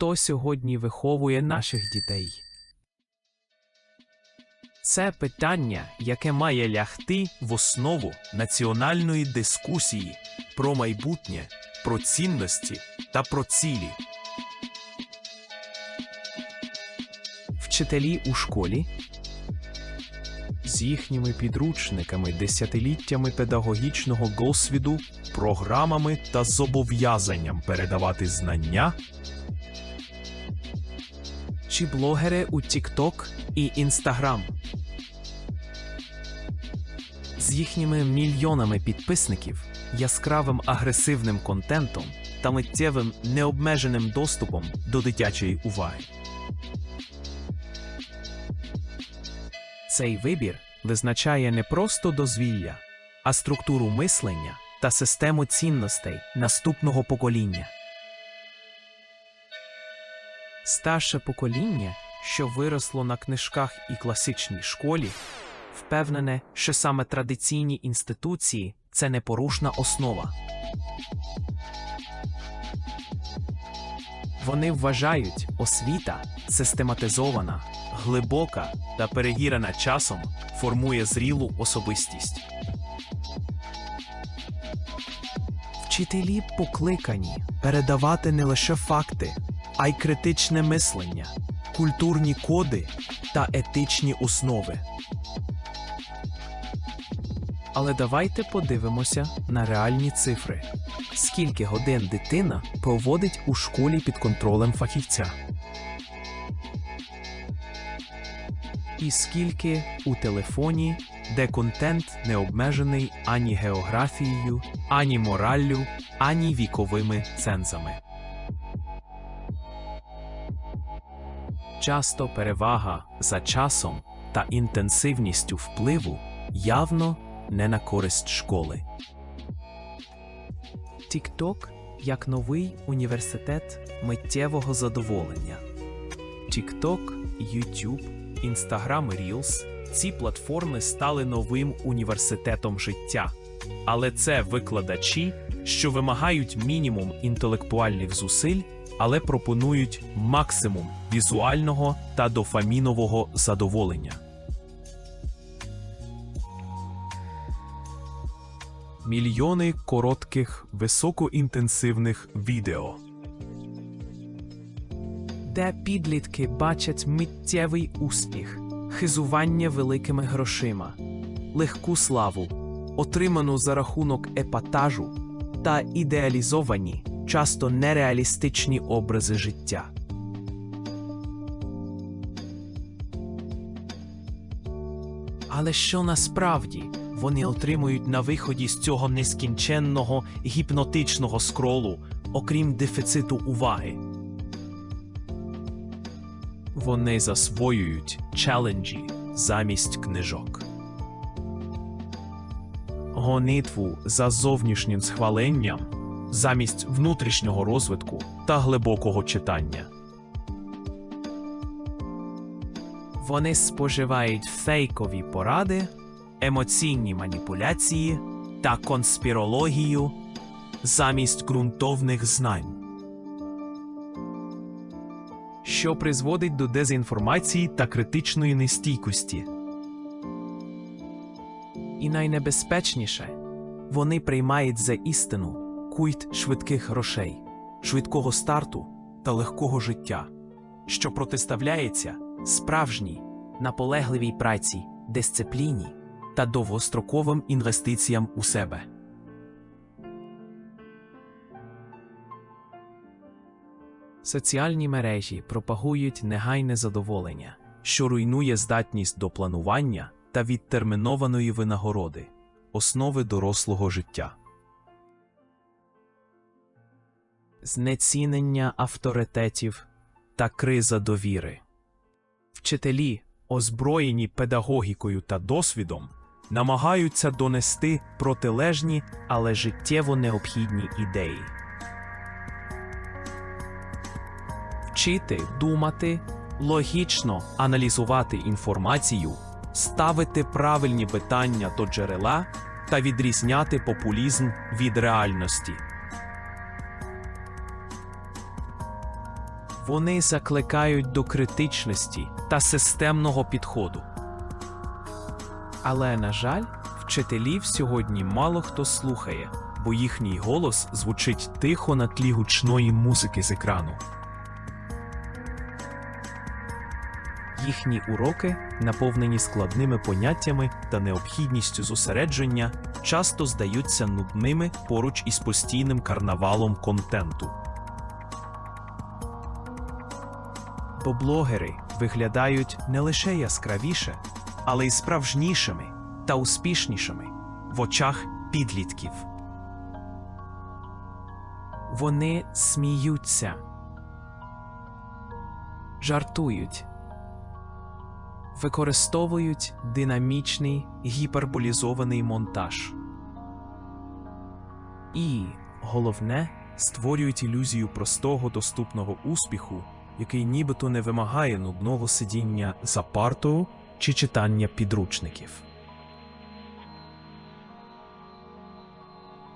хто сьогодні виховує наших дітей? Це питання, яке має лягти в основу національної дискусії про майбутнє, про цінності та про цілі. Вчителі у школі з їхніми підручниками, десятиліттями педагогічного досвіду, програмами та зобов'язанням передавати знання. Чи блогери у TikTok і Instagram з їхніми мільйонами підписників, яскравим агресивним контентом та миттєвим необмеженим доступом до дитячої уваги. Цей вибір визначає не просто дозвілля, а структуру мислення та систему цінностей наступного покоління. Старше покоління, що виросло на книжках і класичній школі, впевнене, що саме традиційні інституції це непорушна основа. Вони вважають, освіта систематизована, глибока та перевірена часом формує зрілу особистість. Вчителі покликані передавати не лише факти, а й критичне мислення, культурні коди та етичні основи. Але давайте подивимося на реальні цифри. Скільки годин дитина проводить у школі під контролем фахівця? І скільки у телефоні, де контент не обмежений ані географією, ані мораллю, ані віковими цензами. Часто перевага за часом та інтенсивністю впливу явно не на користь школи. TikTok як новий університет миттєвого задоволення. TikTok, YouTube, Instagram Reels – ці платформи стали новим університетом життя. Але це викладачі, що вимагають мінімум інтелектуальних зусиль, але пропонують максимум візуального та дофамінового задоволення. Мільйони коротких високоінтенсивних відео. Де підлітки бачать миттєвий успіх, хизування великими грошима, легку славу, отриману за рахунок епатажу та ідеалізовані, часто нереалістичні образи життя. Але що насправді вони отримують на виході з цього нескінченного гіпнотичного скролу, окрім дефіциту уваги? Вони засвоюють челенджі замість книжок. Гонитву за зовнішнім схваленням замість внутрішнього розвитку та глибокого читання. Вони споживають фейкові поради, емоційні маніпуляції та конспірологію замість ґрунтовних знань, що призводить до дезінформації та критичної нестійкості. І найнебезпечніше вони приймають за істину культ швидких грошей, швидкого старту та легкого життя, що протиставляється справжній наполегливій праці, дисципліні та довгостроковим інвестиціям у себе. Соціальні мережі пропагують негайне задоволення, що руйнує здатність до планування та відтермінованої винагороди, основи дорослого життя. Знецінення авторитетів та криза довіри. Вчителі, озброєні педагогікою та досвідом, намагаються донести протилежні, але життєво необхідні ідеї. Вчити думати, логічно аналізувати інформацію, ставити правильні питання до джерела та відрізняти популізм від реальності. Вони закликають до критичності та системного підходу. Але, на жаль, вчителів сьогодні мало хто слухає, бо їхній голос звучить тихо на тлі гучної музики з екрану. Їхні уроки, наповнені складними поняттями та необхідністю зосередження, часто здаються нудними поруч із постійним карнавалом контенту. Бо блогери виглядають не лише яскравіше, але й справжнішими та успішнішими в очах підлітків. Вони сміються, жартують, використовують динамічний гіперболізований монтаж. І, головне, створюють ілюзію простого доступного успіху, який нібито не вимагає нудного сидіння за партою чи читання підручників.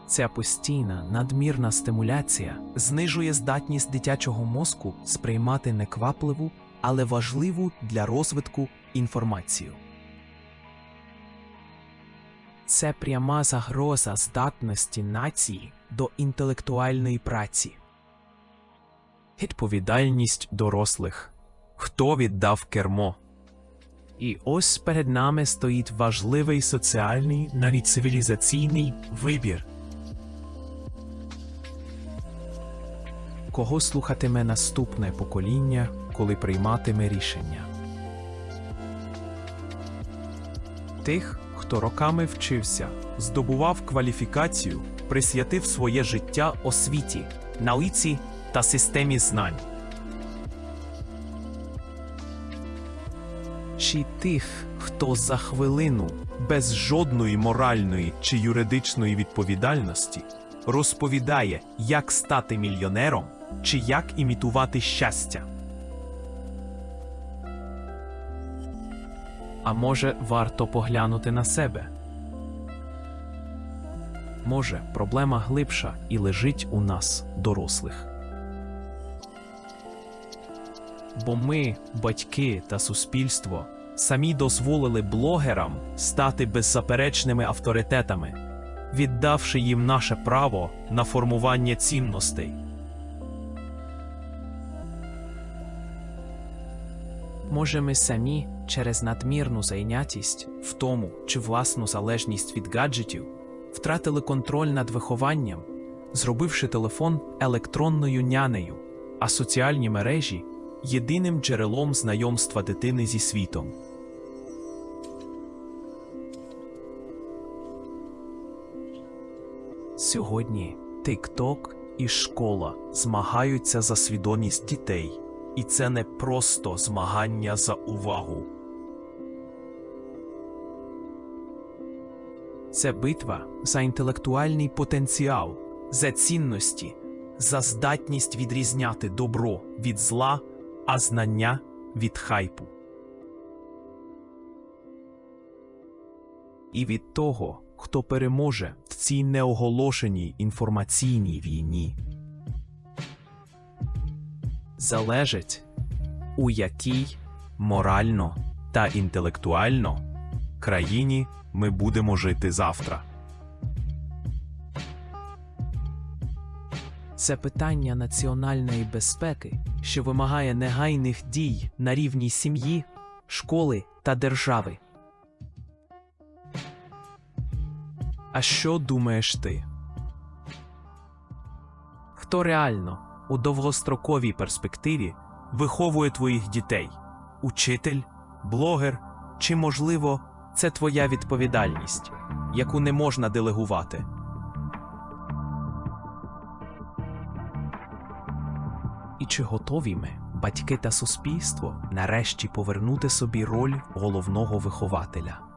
Ця постійна надмірна стимуляція знижує здатність дитячого мозку сприймати неквапливу, але важливу для розвитку інформацію. Це пряма загроза здатності нації до інтелектуальної праці. Відповідальність дорослих. Хто віддав кермо? І ось перед нами стоїть важливий соціальний, навіть цивілізаційний вибір. Кого слухатиме наступне покоління, коли прийматиме рішення? Тих, хто роками вчився, здобував кваліфікацію, присвятив своє життя освіті, науці та системі знань. Чи тих, хто за хвилину, без жодної моральної чи юридичної відповідальності, розповідає, як стати мільйонером чи як імітувати щастя. А може, варто поглянути на себе? Може, проблема глибша і лежить у нас, дорослих. Бо ми, батьки та суспільство, самі дозволили блогерам стати беззаперечними авторитетами, віддавши їм наше право на формування цінностей. Може, ми самі через надмірну зайнятість, втому чи власну залежність від гаджетів втратили контроль над вихованням, зробивши телефон електронною нянею, а соціальні мережі єдиним джерелом знайомства дитини зі світом. Сьогодні TikTok і школа змагаються за свідомість дітей, і це не просто змагання за увагу. Це битва за інтелектуальний потенціал, за цінності, за здатність відрізняти добро від зла, а знання від хайпу. І від того, хто переможе в цій неоголошеній інформаційній війні, залежить, у якій морально та інтелектуально країні ми будемо жити завтра. Це питання національної безпеки, що вимагає негайних дій на рівні сім'ї, школи та держави. А що думаєш ти? Хто реально у довгостроковій перспективі виховує твоїх дітей? Учитель, блогер чи, можливо, це твоя відповідальність, яку не можна делегувати? І чи готові ми, батьки та суспільство, нарешті повернути собі роль головного вихователя?